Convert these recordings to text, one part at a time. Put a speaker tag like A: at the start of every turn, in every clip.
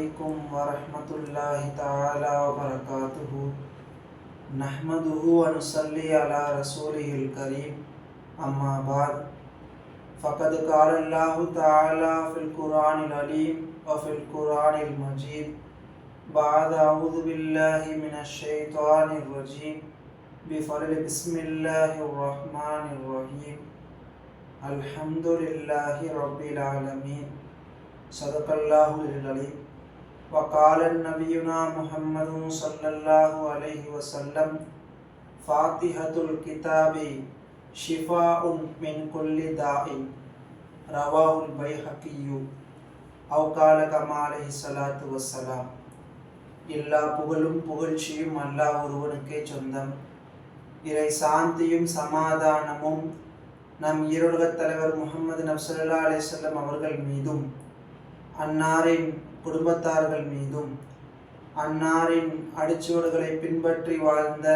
A: عليكم ورحمة الله تعالى وبركاته. نحمده ونصلي على رسوله الكريم. أما بعد فقد قال الله تعالى في القرآن العليم وفي القرآن المجيد بعد أعوذ بالله من الشيطان الرجيم. بفضل بسم الله الرحمن الرحيم. الحمد لله رب العالمين. صدق الله العليم وقال نبينا محمد صلى الله عليه وسلم فاتحة الكتاب شفاء من كل داء رواه البيهقي أو قال كما عليه الصلاة والسلام எல்லா புகழும் புகழ்ச்சியும் அல்லாஹ் ஒருவனுக்கே சொந்தம் இறை சாந்தியும் சமாதானமும் நம் ஈரோடுகத் தலைவர் முகமது நப்சல்லா அலிசல்லம் அவர்கள் மீதும் அன்னாரின் குடும்பத்தார்கள் மீதும் அன்னாரின் அடிச்சுவடுகளை பின்பற்றி வாழ்ந்த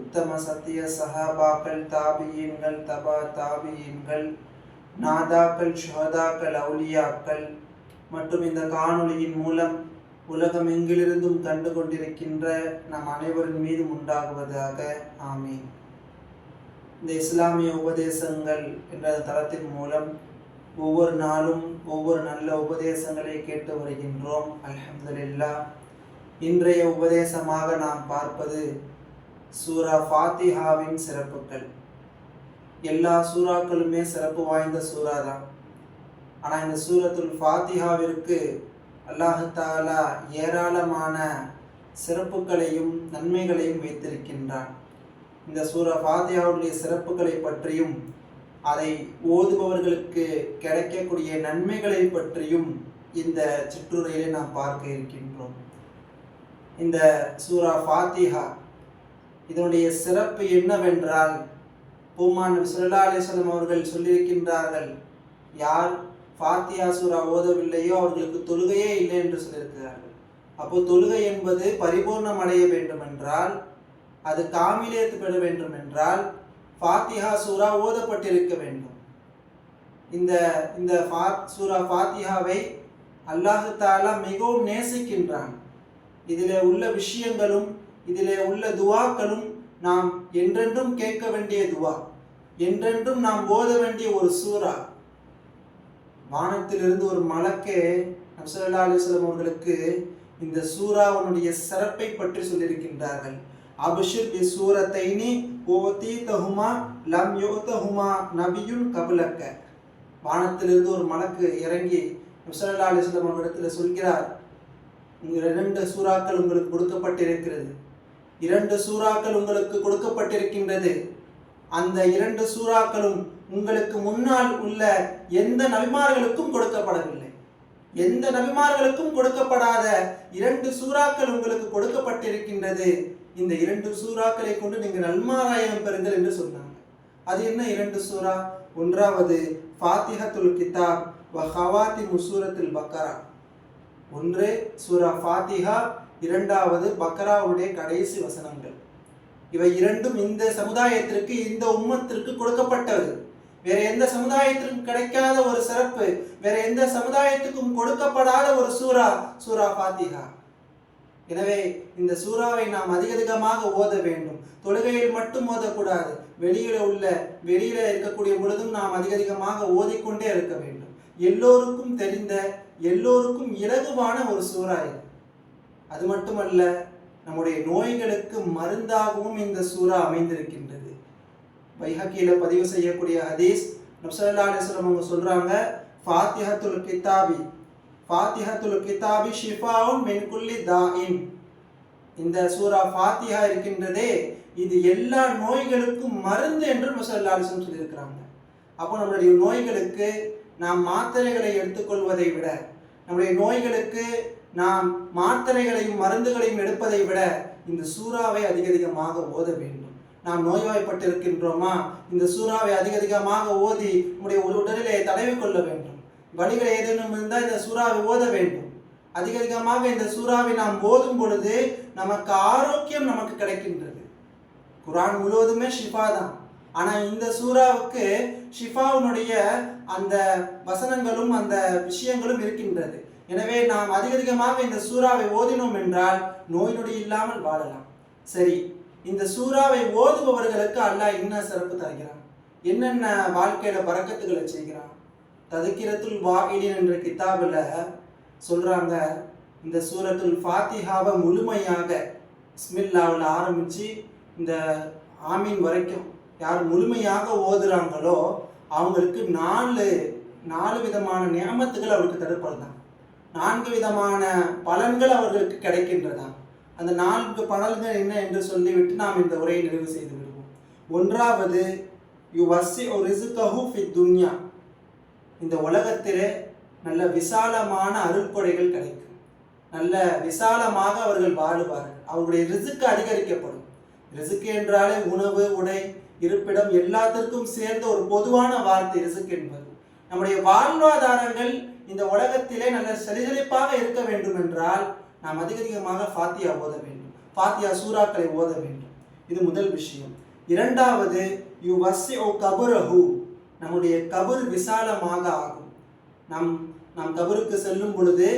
A: உத்தம சத்திய சஹாபாக்கள் தாபியீன்கள் தபா தாபியீன்கள் நாதாக்கள் ஷுஹதாக்கள் அவுலியாக்கள் மற்றும் இந்த காணொளியின் மூலம் உலகம் எங்கிலிருந்தும் கண்டு கொண்டிருக்கின்ற நம் அனைவரின் மீதும் உண்டாகுவதாக. ஆமீன். இந்த இஸ்லாமிய உபதேசங்கள் என்ற தளத்தின் மூலம் ஒவ்வொரு நாளும் ஒவ்வொரு நல்ல உபதேசங்களை கேட்டு வருகின்றோம். அல்ஹம்துலில்லா. இன்றைய உபதேசமாக நாம் பார்ப்பது சூரா ஃபாத்திஹாவின் சிறப்புகள். எல்லா சூறாக்களுமே சிறப்பு வாய்ந்த சூறா தான் ஆனால் இந்த சூரத்துல் ஃபாத்திஹாவிற்கு அல்லாஹாலா ஏராளமான சிறப்புகளையும் நன்மைகளையும் வைத்திருக்கின்றான். இந்த சூரா ஃபாத்தியாவுடைய சிறப்புகளை பற்றியும் அதை ஓதுபவர்களுக்கு கிடைக்கக்கூடிய நன்மைகளை பற்றியும் இந்த சிற்றுரையிலே நாம் பார்க்க இருக்கின்றோம். இந்த சூரா ஃபாத்திஹா இதனுடைய சிறப்பு என்னவென்றால் பூமான் சுல்லா அலிஸ்லம் அவர்கள் சொல்லியிருக்கின்றார்கள் யார் ஃபாத்தியா சூரா ஓதவில்லையோ அவர்களுக்கு தொழுகையே இல்லை என்று சொல்லியிருக்கிறார்கள். அப்போ தொழுகை என்பது பரிபூர்ணம் அடைய வேண்டும் என்றால் அது காமிலேத்து பெற வேண்டும் என்றால் ஃபாத்திஹா சூரா ஓதப்பட்டிருக்க வேண்டும். இந்த இந்த ஃபா சூரா ஃபாத்திஹாவை அல்லாஹு தாலா மிகவும் நேசிக்கின்றான். இதில் உள்ள விஷயங்களும் இதில் உள்ள துவாக்களும் நாம் என்றென்றும் கேட்க வேண்டிய துவா என்றென்றும் நாம் ஓத வேண்டிய ஒரு சூறா வானத்திலிருந்து ஒரு மலக்கே நம்சல்லா அலுவலம் அவர்களுக்கு இந்த சூறாவனுடைய சிறப்பை பற்றி சொல்லியிருக்கின்றார்கள். அபிஷிர் பி சூரத்தைனி ஓதி தஹுமா லம் யோதஹுமா நபியுன் கபுலக்க. வானத்திலிருந்து ஒரு மலக்கு இறங்கி முசல்லா அலிஸ்லாம் அவர்களிடத்தில் சொல்கிறார் இரண்டு சூறாக்கள் உங்களுக்கு கொடுக்கப்பட்டிருக்கிறது. இரண்டு சூறாக்கள் உங்களுக்கு கொடுக்கப்பட்டிருக்கின்றது. அந்த இரண்டு சூறாக்களும் உங்களுக்கு முன்னால் உள்ள எந்த நபிமார்களுக்கும் கொடுக்கப்படவில்லை. எந்த நபிமார்களுக்கும் கொடுக்கப்படாத இரண்டு சூறாக்கள் உங்களுக்கு கொடுக்கப்பட்டிருக்கின்றது. இந்த இரண்டு சூறாக்களை கொண்டு நீங்கள் நல்மாராயம் பெறுங்கள் என்று சொன்னாங்க. அது என்ன இரண்டு சூறா? ஒன்றாவது ஃபாத்திஹத்துல் கிதாப் வஹவாத்தி முசூரத்தில் பக்கரா. ஒன்று சூரா ஃபாத்திஹா இரண்டாவது பக்கராவுடைய கடைசி வசனங்கள். இவை இரண்டும் இந்த சமுதாயத்திற்கு இந்த உம்மத்திற்கு கொடுக்கப்பட்டது. வேற எந்த சமுதாயத்திற்கும் கிடைக்காத ஒரு சிறப்பு வேற எந்த சமுதாயத்துக்கும் கொடுக்கப்படாத ஒரு சூரா சூரா ஃபாத்திஹா. எனவே இந்த சூறாவை நாம் அதிக அதிகமாக ஓத வேண்டும். தொழுகையில் மட்டும் ஓதக்கூடாது. வெளியில உள்ள வெளியில இருக்கக்கூடிய பொழுதும் நாம் அதிக அதிகமாக ஓதிக்கொண்டே இருக்க வேண்டும். எல்லோருக்கும் தெரிந்த எல்லோருக்கும் இலகுவான ஒரு சூறா இது. அது மட்டுமல்ல நம்முடைய நோய்களுக்கு மருந்தாகவும் இந்த சூறா அமைந்திருக்கின்றது. வைஹக்கியில பதிவு செய்யக்கூடிய ஹதீஸ் நப்சல்லா அலிஸ்லம் அவங்க சொல்றாங்க ஃபாத்திஹத்துல் கித்தாபி ஃபாத்திஹத்துல் கிதாபி ஷிஃபாவும் மென்குல்லி தாயின் இந்த சூரா ஃபாத்திஹா இருக்கின்றதே இது எல்லா நோய்களுக்கும் மருந்து என்று நப்சல்லா சொல்லியிருக்கிறாங்க. அப்போ நம்மளுடைய நோய்களுக்கு நாம் மாத்திரைகளை எடுத்துக்கொள்வதை விட நம்முடைய நோய்களுக்கு நாம் மாத்திரைகளையும் மருந்துகளையும் எடுப்பதை விட இந்த சூறாவை அதிக அதிகமாக ஓத வேண்டும். நாம் நோய்வாய்ப்பட்டிருக்கின்றோமா? இந்த சூறாவை அதிக அதிகமாக ஓதி நம்முடைய உடலிலே தடவி கொள்ள வேண்டும். வழிகள் ஏதேனும் இருந்தால் இந்த சூறாவை ஓத வேண்டும். அதிகமாக இந்த சூறாவை நாம் ஓதும் பொழுது நமக்கு ஆரோக்கியம் நமக்கு கிடைக்கின்றது. குரான் முழுவதுமே ஷிஃபா தான். ஆனால் இந்த சூறாவுக்கு ஷிஃபாவுனுடைய அந்த வசனங்களும் அந்த விஷயங்களும் இருக்கின்றது. எனவே நாம் அதிக அதிகமாக இந்த சூறாவை ஓதினோம் என்றால் நோய் நொடி இல்லாமல் வாழலாம். சரி இந்த சூறாவை ஓதுபவர்களுக்கு அல்லாஹ் என்ன சிறப்பு தருகிறான். என்னென்ன வாழ்க்கையில பறக்கத்துகளை செய்கிறான்? ததுக்கிரத்துல் வாயிலின் என்ற கிதாபில் சொல்கிறாங்க இந்த சூரத்துல் ஃபாத்திஹாவை முழுமையாக ஸ்மில்லாவில் ஆரம்பித்து இந்த ஆமீன் வரைக்கும் யார் முழுமையாக ஓதுறாங்களோ அவங்களுக்கு நாலு நாலு விதமான நியமத்துகள் அவருக்கு தடுப்படுதான் நான்கு விதமான பலன்கள் அவர்களுக்கு கிடைக்கின்றதா அந்த நான்கு பலன்கள் என்ன என்று சொல்லிவிட்டு நாம் இந்த உரையை நிறைவு செய்து விடுவோம். ஒன்றாவது யு வசி ஒரு துன்யா. இந்த உலகத்திலே நல்ல விசாலமான அருள்கொடைகள் கிடைக்கும். நல்ல விசாலமாக அவர்கள் வாழுவார்கள். அவருடைய ரிசுக்கு அதிகரிக்கப்படும். ரிசுக்கு என்றாலே உணவு உடை இருப்பிடம் எல்லாத்திற்கும் சேர்ந்த ஒரு பொதுவான வார்த்தை ரிசுக்கு என்பது. நம்முடைய வாழ்வாதாரங்கள் இந்த உலகத்திலே நல்ல செழிசெழிப்பாக இருக்க வேண்டும் என்றால் நாம் அதிக அதிகமாக ஃபாத்தியா ஓத வேண்டும். ஃபாத்தியா சூறாக்களை ஓத வேண்டும். இது முதல் விஷயம். இரண்டாவது யு வசி ஓ கபுரஹு. நம்முடைய கபர் விசாலமாக ஆகும். நம் நாம் கபருக்கு செல்லும் பொழுது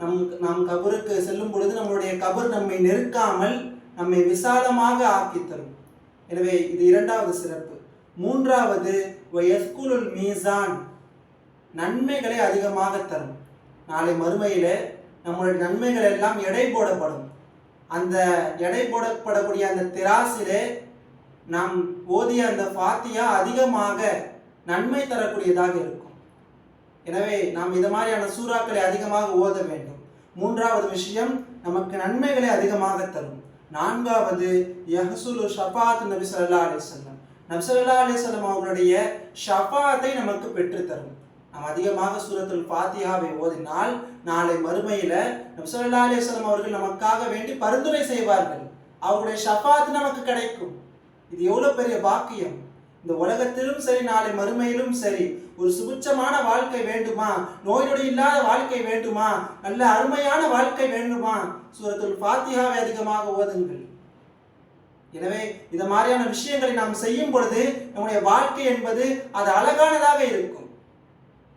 A: நம் நாம் கபருக்கு செல்லும் பொழுது நம்மளுடைய கபர் நம்மை நெருக்காமல் நம்மை விசாலமாக ஆக்கி தரும். எனவே இது இரண்டாவது சிறப்பு. மூன்றாவது வயஸ்குலுல் மீசான் நன்மைகளை அதிகமாக தரும். நாளை மறுமையில் நம்மளுடைய நன்மைகள் எல்லாம் எடை போடப்படும். அந்த எடை போடப்படக்கூடிய அந்த திராசிலே நாம் ஓதிய அந்த ஃபாத்தியா அதிகமாக நன்மை தரக்கூடியதாக இருக்கும். எனவே நாம் இது மாதிரியான சூறாக்களை அதிகமாக ஓத வேண்டும். மூன்றாவது விஷயம் நமக்கு நன்மைகளை அதிகமாக தரும். நான்காவது யஹசுலு ஷபாத் நபி ஸல்லல்லாஹு அலைஹி வஸல்லம். நபி ஸல்லல்லாஹு அவர்களுடைய ஷபாத்தை நமக்கு பெற்றுத்தரும். நாம் அதிகமாக சூரத்துல் பாத்தியாவை ஓதினால் நாளை மறுமையில நபி ஸல்லல்லாஹு அவர்கள் நமக்காக வேண்டி பரிந்துரை செய்வார்கள். அவர்களுடைய ஷபாத் நமக்கு கிடைக்கும். இது எவ்வளவு பெரிய பாக்கியம். இந்த உலகத்திலும் சரி நாளை மறுமையிலும் சரி ஒரு சுபிச்சமான வாழ்க்கை வேண்டுமா? நோயுடைய இல்லாத வாழ்க்கை வேண்டுமா? நல்ல அருமையான வாழ்க்கை வேண்டுமா? சூரத்துல் பாத்தியாவை அதிகமாக ஓதுங்கள். எனவே இந்த மாதிரியான விஷயங்களை நாம் செய்யும் பொழுது நம்முடைய வாழ்க்கை என்பது அது அழகானதாக இருக்கும்.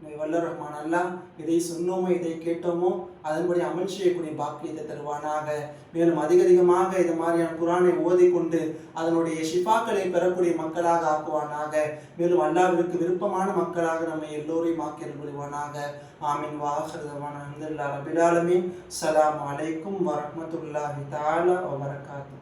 A: வல்ல ரஹ்மான் அல்லாஹ் இதை சொன்னோமோ இதை கேட்டோமோ அதன்படி அமல் செய்யக்கூடிய பாக்கியத்தை தருவானாக. மேலும் அதிக அதிகமாக இது மாதிரியான குரானை ஓதிக்கொண்டு அதனுடைய ஷிஃபாக்களை பெறக்கூடிய மக்களாக ஆக்குவானாக. மேலும் அல்லாவிற்கு விருப்பமான மக்களாக நம்மை எல்லோரையும் ஆக்கி புரிவானாக. ஆமீன். வாஹர்தமான அஹமதுல்லா ரபில் சலாம் அலைக்கும் வரமத்துல்லாஹி தாலா வரகாத்து